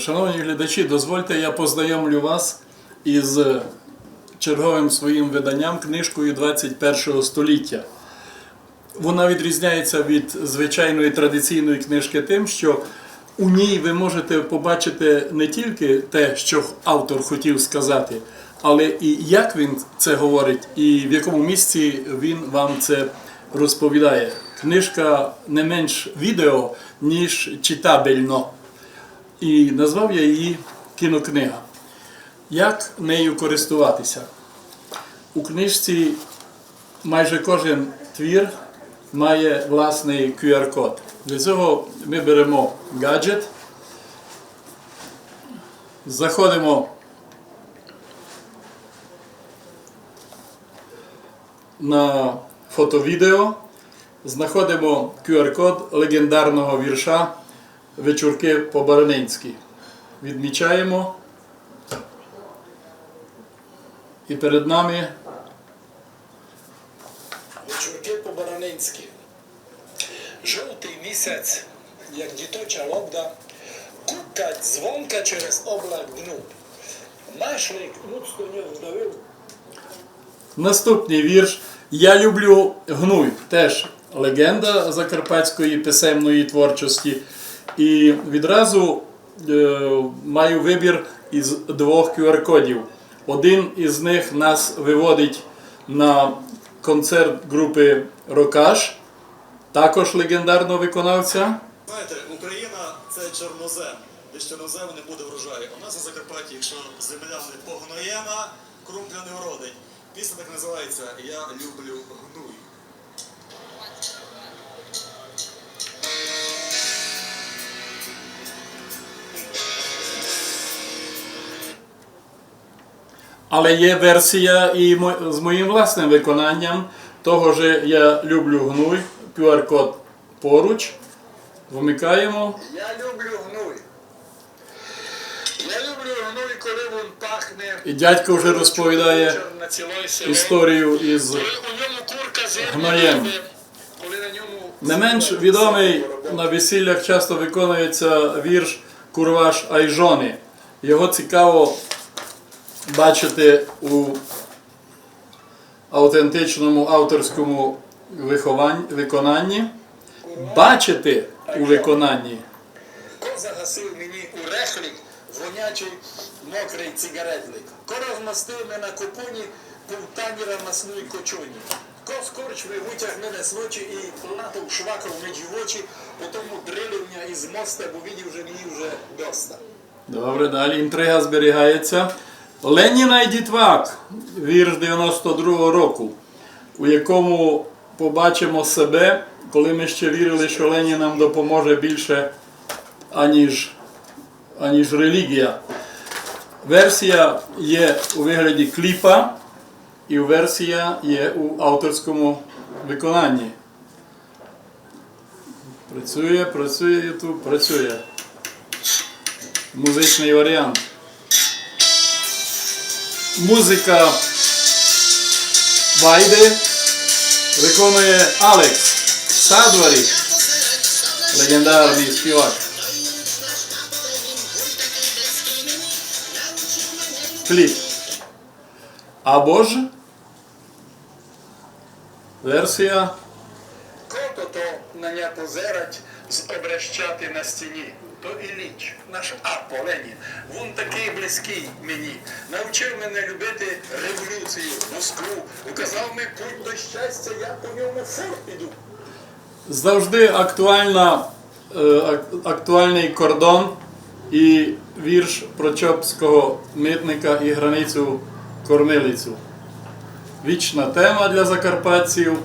Шановні глядачі, дозвольте, я познайомлю вас із черговим своїм виданням книжкою 21 століття. Вона відрізняється від звичайної традиційної книжки тим, що у ній ви можете побачити не тільки те, що автор хотів сказати, але і як він це говорить, і в якому місці він вам це розповідає. Книжка не менш відео, ніж читабельно. І назвав я її кінокнига. Як нею користуватися? У книжці майже кожен твір має власний QR-код. Для цього ми беремо гаджет, заходимо на фото-відео, знаходимо QR-код легендарного вірша Вечірки по-баранинськи. Відмічаємо. І перед нами Вечірки по-баранинськи. Жовтий місяць, як діточа лобда, кукать дзвонка через облак дну. Машлик луцько не вдавив. Наступний вірш Я люблю гнуй. Теж легенда закарпатської писемної творчості. І відразу е, маю вибір із двох QR-кодів. Один із них нас виводить на концерт групи Рокаш, також легендарного виконавця. Знаєте, Україна це чорнозем. Без чорнозему не буде врожаю. У нас на Закарпатті, якщо земля не погноєна, крумпля не вродить. Пісня так називається Я люблю гнуй. Але є версія і з моїм власним виконанням того ж я люблю гнуй, QR-код поруч. Вмикаємо. Я люблю гнуй. Я люблю гнуй, коли він пахне. І дядько вже розповідає історію із Гноєм. не менш відомий на весіллях часто виконується вірш Курваш Айжони. Його цікаво бачити у автентичному авторському виконанні. Бачити у виконанні. Ко загасив мені у рехлік вонячий мокрий цигаретлик. Ко розмастив мене на купуні повтаніра масної кочуні. Ко з корчми витяг мене з ночі і платив швакав між очі, потім дрилив мене із моста, бо видів, що мені вже доста. Добре, далі інтрига зберігається. Леніна і Дітвак, вірш 92-го року, у якому побачимо себе, коли ми ще вірили, що Ленін нам допоможе більше, аніж, аніж релігія. Версія є у вигляді кліпа, і версія є у авторському виконанні. Працює, працює YouTube, працює. Музичний варіант. Музика Вайди виконує Алекс Садварі, легендарний співак. Кліп. Або ж версія Кото то на ня позерать з обращати на стіні. То Ілліч, наш Апо Ленін. Він такий близький мені. Навчив мене любити революцію, Москву. Указав мені путь до щастя, я по ньому фур піду. завжди актуальна, е, актуальний кордон і вірш про Чопського митника і границю кормилицю. Вічна тема для закарпатців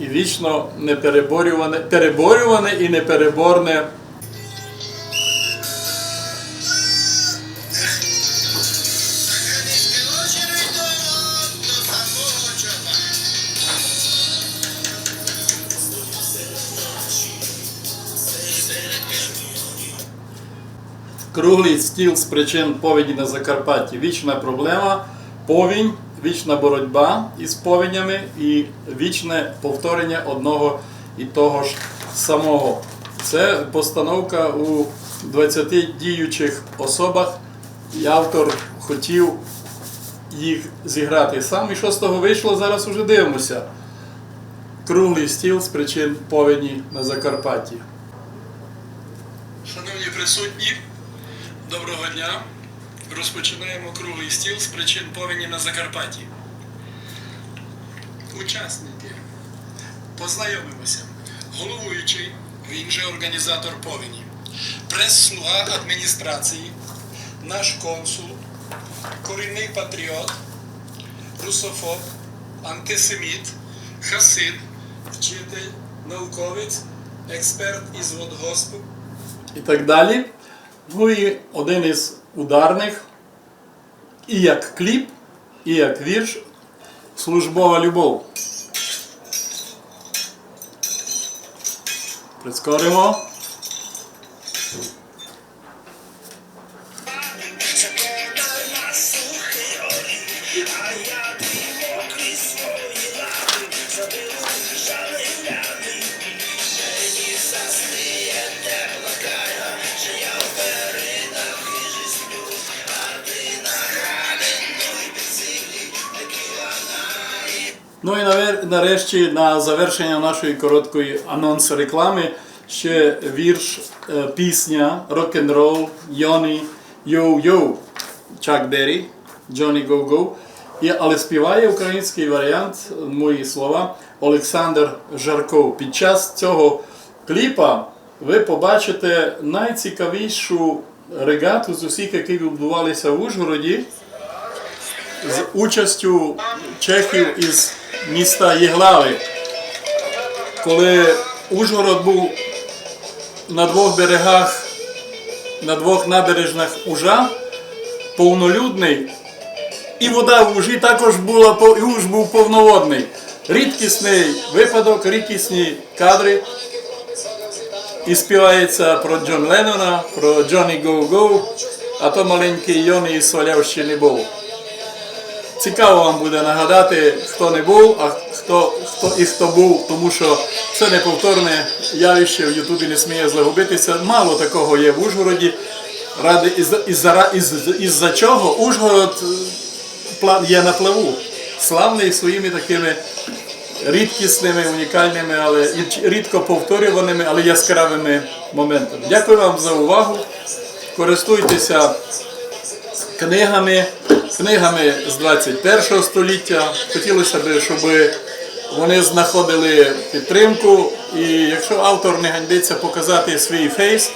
і вічно непереборюване, переборюване і непереборне. Круглий стіл з причин повені на Закарпатті. Вічна проблема, повінь, вічна боротьба із повенями і вічне повторення одного і того ж самого. Це постановка у 20 діючих особах, і автор хотів їх зіграти сам. І що з того вийшло, зараз уже дивимося. Круглий стіл з причин повені на Закарпатті. Шановні присутні, доброго дня. Розпочинаємо круглий стіл з причин повені на Закарпатті. Учасники. Познайомимося. Головуючий, він же організатор повені. Прес-слуга адміністрації, наш консул, корінний патріот, русофоб, антисеміт, хасид, вчитель, науковець, експерт із водгоспу і так далі. Ну і один із ударних, і як кліп, і як вірш Службова любов. Прискоримо. Ну і нарешті на завершення нашої короткої анонс реклами ще вірш, е, пісня рок-н-рол Йоні Йоу-Йоу Чак Дері, Джоні Го-Го. І, але співає український варіант, мої слова, Олександр Жарков. Під час цього кліпа ви побачите найцікавішу регату з усіх, які відбувалися в Ужгороді з участю чехів із міста Єглави. Коли Ужгород був на двох берегах, на двох набережнах Ужа, повнолюдний, і вода в Ужі також була, Уж був повноводний. Рідкісний випадок, рідкісні кадри. І співається про Джон Леннона, про Джонні Гоу-Гоу, а то маленький Йоні із Солявщини був. Цікаво вам буде нагадати, хто не був, а хто, хто і хто був, тому що це неповторне явище в Ютубі не сміє загубитися. Мало такого є в Ужгороді. Ради із, із, із, із-за чого Ужгород е, є на плаву. Славний своїми такими рідкісними, унікальними, але рідко повторюваними, але яскравими моментами. Дякую вам за увагу. Користуйтеся книгами, книгами з 21 століття. Хотілося б, щоб вони знаходили підтримку. І якщо автор не ганьбиться показати свій фейс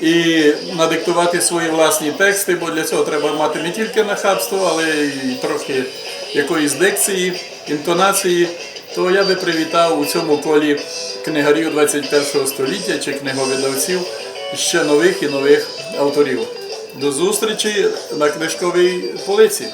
і надиктувати свої власні тексти, бо для цього треба мати не тільки нахабство, але й трохи якоїсь дикції, інтонації, то я би привітав у цьому колі книгарів 21 століття чи книговидавців ще нових і нових авторів. До зустрічі на книжковій полиці.